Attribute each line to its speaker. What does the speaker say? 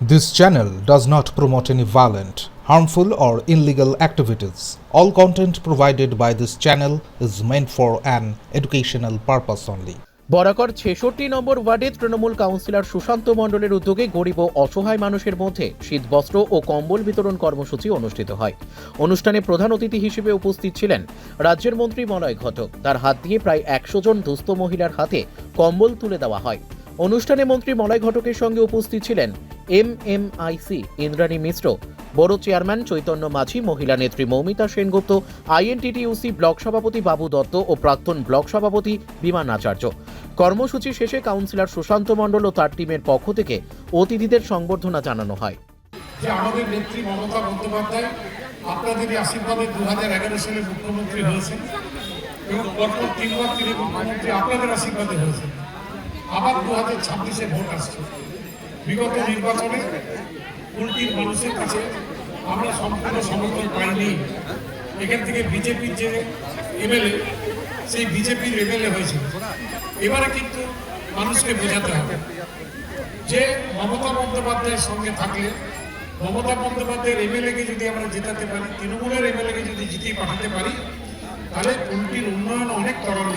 Speaker 1: This channel does not promote any violent, harmful, or illegal activities. All content provided by this channel is meant for an educational purpose only.
Speaker 2: Barakar ছেষট্টি নম্বর ওয়ার্ডে Trinamool councillor Sushant মণ্ডলের উদ্যোগে গরিব ও অসহায় মানুষের মধ্যে শীতবস্ত্র ও কম্বল বিতরণ কর্মসূচি অনুষ্ঠিত হয় অনুষ্ঠানে প্রধান অতিথি হিসেবে উপস্থিত ছিলেন রাজ্যের মন্ত্রী মলয় ঘটক তার হাত দিয়ে প্রায় একশো জন দুস্থ মহিলার হাতে কম্বল তুলে দেওয়া হয় অনুষ্ঠানে মন্ত্রী মলয় ঘটকের সঙ্গে উপস্থিত ছিলেন M M IC Indrani Mishra. বড় চেয়ারম্যান চৈতন্য মাঝি, মহিলা নেত্রী মৌমিতা সেনগুপ্ত, আইএনটিটিউসি ব্লক সভাপতি বাবু দত্ত ও প্রাক্তন ব্লক সভাপতি বিমান আচার্য কর্মসূচি শেষে কাউন্সিলর সুশান্ত মণ্ডল ও তার টিমের পক্ষ থেকে অতিথিদের সংবর্ধনা জানানো হয়।
Speaker 3: আমাদের নেত্রী মমতা বন্দ্যোপাধ্যায় আশীর্বাদে দু হাজার এগারো সালে মুখ্যমন্ত্রী হয়েছেন এবং পরপর তিনবার তিনি মুখ্যমন্ত্রী, আপনাদের আশীর্বাদে হয়েছেন। আবার দু হাজার ছাব্বিশে ভোট আসছে। বিগত নির্বাচনে উল্টির মানুষের কাছে আমরা সম্পূর্ণ সমর্থন পাইনি। এখান থেকে বিজেপির যে এমএলএ, সেই বিজেপির এমএলএ হয়েছিল এবারে কিন্তু মানুষকে বোঝাতে হবে যে মমতা বন্দ্যোপাধ্যায়ের সঙ্গে থাকলে, মমতা বন্দ্যোপাধ্যায়ের এমএলএকে যদি আমরা জেতাতে পারি, তৃণমূলের এমএলএকে যদি জিতিয়ে পাঠাতে পারি, তাহলে উল্টির উন্নয়ন অনেক হবে